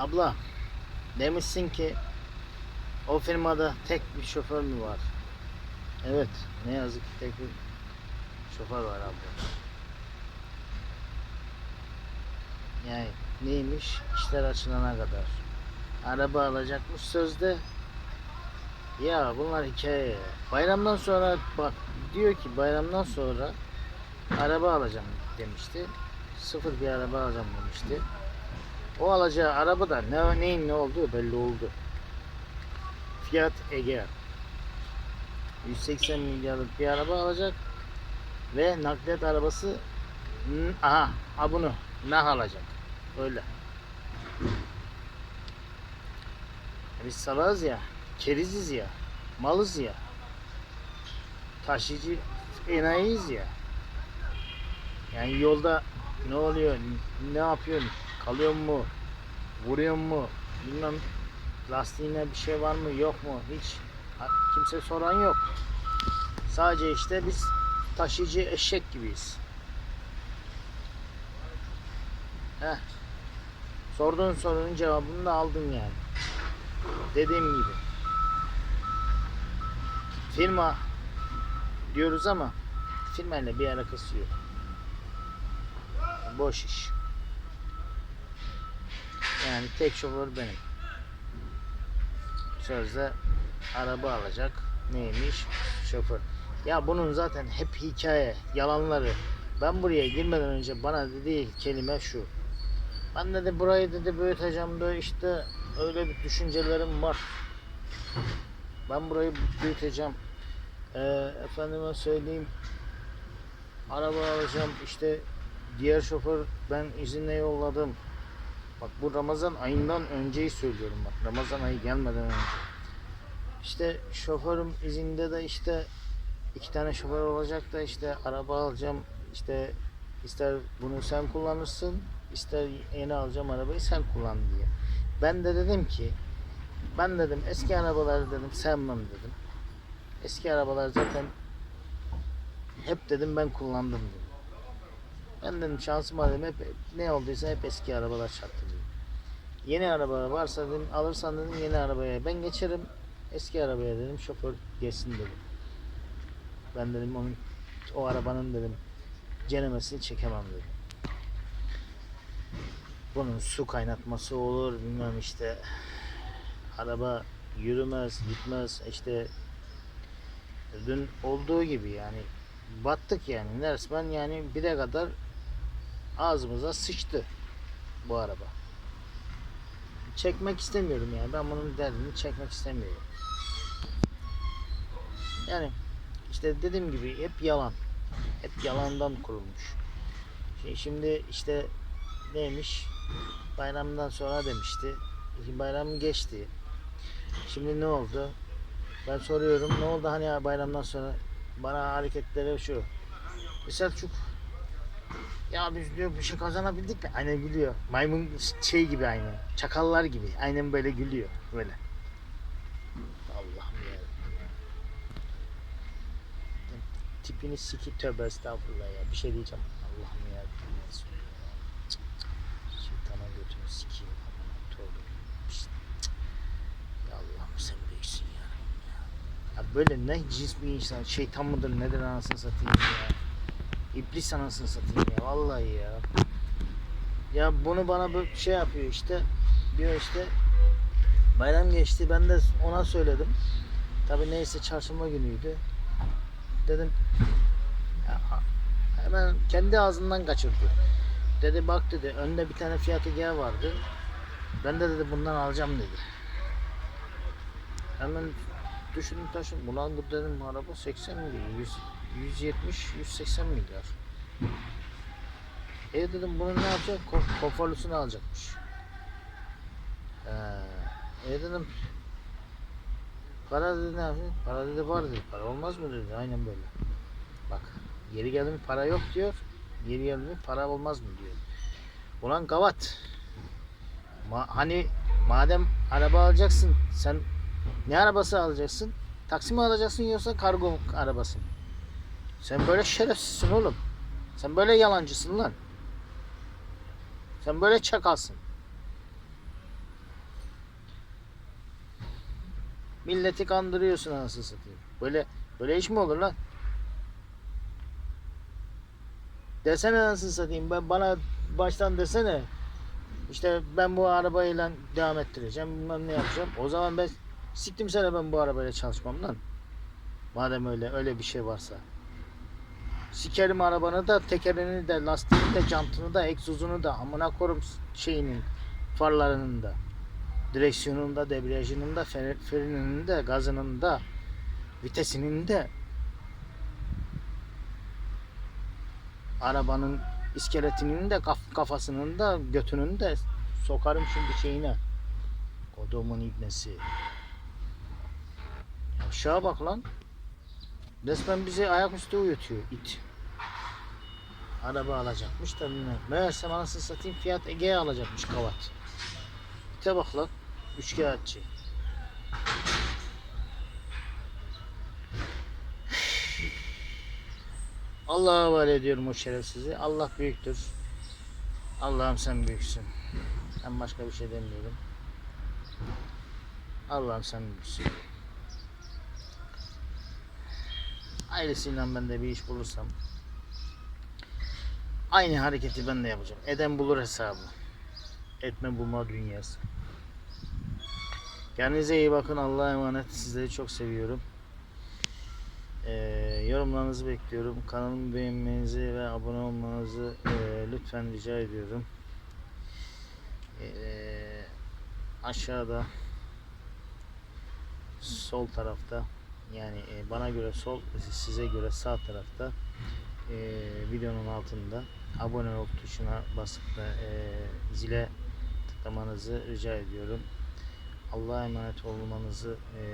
Abla demişsin ki o firmada tek bir şoför mü var? Evet ne yazık ki tek bir şoför var abla. Yani neymiş? İşler açılana kadar. Araba alacakmış sözde. Ya bunlar hikaye. Bayramdan sonra bak diyor ki bayramdan sonra araba alacağım demişti. Sıfır bir araba alacağım demişti. O alacağı araba da ne, neyin ne olduğu belli oldu. Fiat Egea. 180 milyarlık bir araba alacak ve nakliyat arabası aha ha bunu nah alacak. Öyle. Biz salağız ya, keriziz ya, malız ya. Taşıyıcı enayiyiz ya. Yani yolda ne oluyor, ne yapıyorsun, kalıyor mu, vuruyor mu, bilmem lastiğine bir şey var mı, yok mu, hiç kimse soran yok. Sadece işte biz taşıyıcı eşek gibiyiz. Heh. Sorduğun sorunun cevabını da aldın yani. Dediğim gibi. Firma diyoruz ama firmayla bir alakası yok. Boş iş. Yani tek şoför benim. Sözde araba alacak. Neymiş? Şoför. Ya bunun zaten hep hikaye, yalanları. Ben buraya girmeden önce bana dediği kelime şu. Ben dedi burayı dedi büyüteceğim de işte öyle bir düşüncelerim var. Ben burayı büyüteceğim. Ee, efendime söyleyeyim araba alacağım işte diğer şoför ben izinle yolladım. Bak bu Ramazan ayından önceyi söylüyorum bak Ramazan ayı gelmeden önce. İşte şoförüm izinde de işte iki tane şoför olacak da işte araba alacağım işte ister bunu sen kullanırsın ister yeni alacağım arabayı sen kullan diye. Ben de dedim ki ben dedim eski arabaları dedim sevmem dedim. Eski arabalar zaten hep dedim ben kullandım dedim. Ben dedim şansıma dedim hep ne olduysa hep eski arabalar çarptı. Yeni araba varsa dedim alırsan dedim yeni arabaya ben geçerim eski arabaya dedim şoför geçsin dedim. Ben dedim onun o arabanın dedim cenemesini çekemem dedim. Bunun su kaynatması olur bilmem işte araba yürümez gitmez işte dün olduğu gibi yani battık yani resmen yani bire kadar ağzımıza sıçtı bu araba. Çekmek istemiyorum yani ben bunun derdini çekmek istemiyorum. Yani işte dediğim gibi hep yalan. Hep yalandan kurulmuş. Şimdi işte neymiş? Bayramdan sonra demişti. Bayram geçti. Şimdi ne oldu? Ben soruyorum ne oldu hani bayramdan sonra bana hareketleri şu. E Selçuk ya biz diyor bir şey kazanabildik mi? Aynen gülüyor. Maymun şey gibi aynı. Çakallar gibi. Aynen böyle gülüyor. Böyle. Allah'ım ya. Tipini siki tövbe estağfurullah ya. Bir şey diyeceğim. Allah'ım ya. Şeytana götünü. Ya Allah'ım sen büyüksün. Ya böyle ne cins bir insan. Şeytan mıdır nedir anasını satayım ya. İblis anasını satayım ya. Vallahi ya. Ya bunu bana böyle şey yapıyor işte. Diyor işte. Bayram geçti. Ben de ona söyledim. Tabi neyse çarşamba günüydü. Dedim ya, hemen kendi ağzından kaçırdı. Dedi bak dedi önde bir tane Fiat Egea vardı. Ben de dedi bundan alacağım dedi. Hemen düşündüm taşın. Ulan bu dedim araba 80 milyar. 100, 170 180 milyar. E dedim bunu ne yapacak? Ko- konforlusunu alacakmış. He. E dedim para dedi ne yapıyor? Para dedi var dedi. Para olmaz mı dedi. Aynen böyle. Bak yeri geldi mi para yok diyor. Yeri geldi mi para olmaz mı diyor. Ulan gavat. Ma- hani madem araba alacaksın sen ne arabası alacaksın? Taksi mi alacaksın yoksa kargo arabası mı? Sen böyle şerefsizsin oğlum. Sen böyle yalancısın lan. Sen böyle çakalsın. Milleti kandırıyorsun anasını satayım. Böyle böyle iş mi olur lan? Desene anasını satayım. Ben bana baştan desene. İşte ben bu arabayla devam ettireceğim. Bilmem ne yapacağım. O zaman ben siktim sene ben bu arabayla çalışmam lan. Madem öyle öyle bir şey varsa. Sikerim arabanı da tekerini de lastiğini de jantını da egzozunu da amına korum şeyinin farlarının da direksiyonun da debriyajının da fre- freninin de gazının da vitesinin de arabanın iskeletinin de kaf- kafasının da götünün de sokarım şimdi şeyine. Kodumun ibnesi. Aşağı bak lan resmen bizi ayaküstü uyutuyor it araba alacakmış da bilmem meğersem anasını satayım Fiat Ege'ye alacakmış kavat İte bak lan üçkağıtçı Allah'a havale ediyorum o şerefsizi. Allah büyüktür. Allah'ım sen büyüksün. Ben başka bir şey demiyorum. Allah'ım sen büyüksün. Ailesiyle ben de bir iş bulursam aynı hareketi ben de yapacağım. Eden bulur hesabı. Etme bulma dünyası. Kendinize iyi bakın. Allah'a emanet. Sizleri çok seviyorum. Ee, yorumlarınızı bekliyorum. Kanalımı beğenmenizi ve abone olmanızı e, lütfen rica ediyorum. Ee, aşağıda sol tarafta yani e, bana göre sol size göre sağ tarafta e, videonun altında abone ol tuşuna basıp da e, zile tıklamanızı rica ediyorum. Allah'a emanet olmanızı e,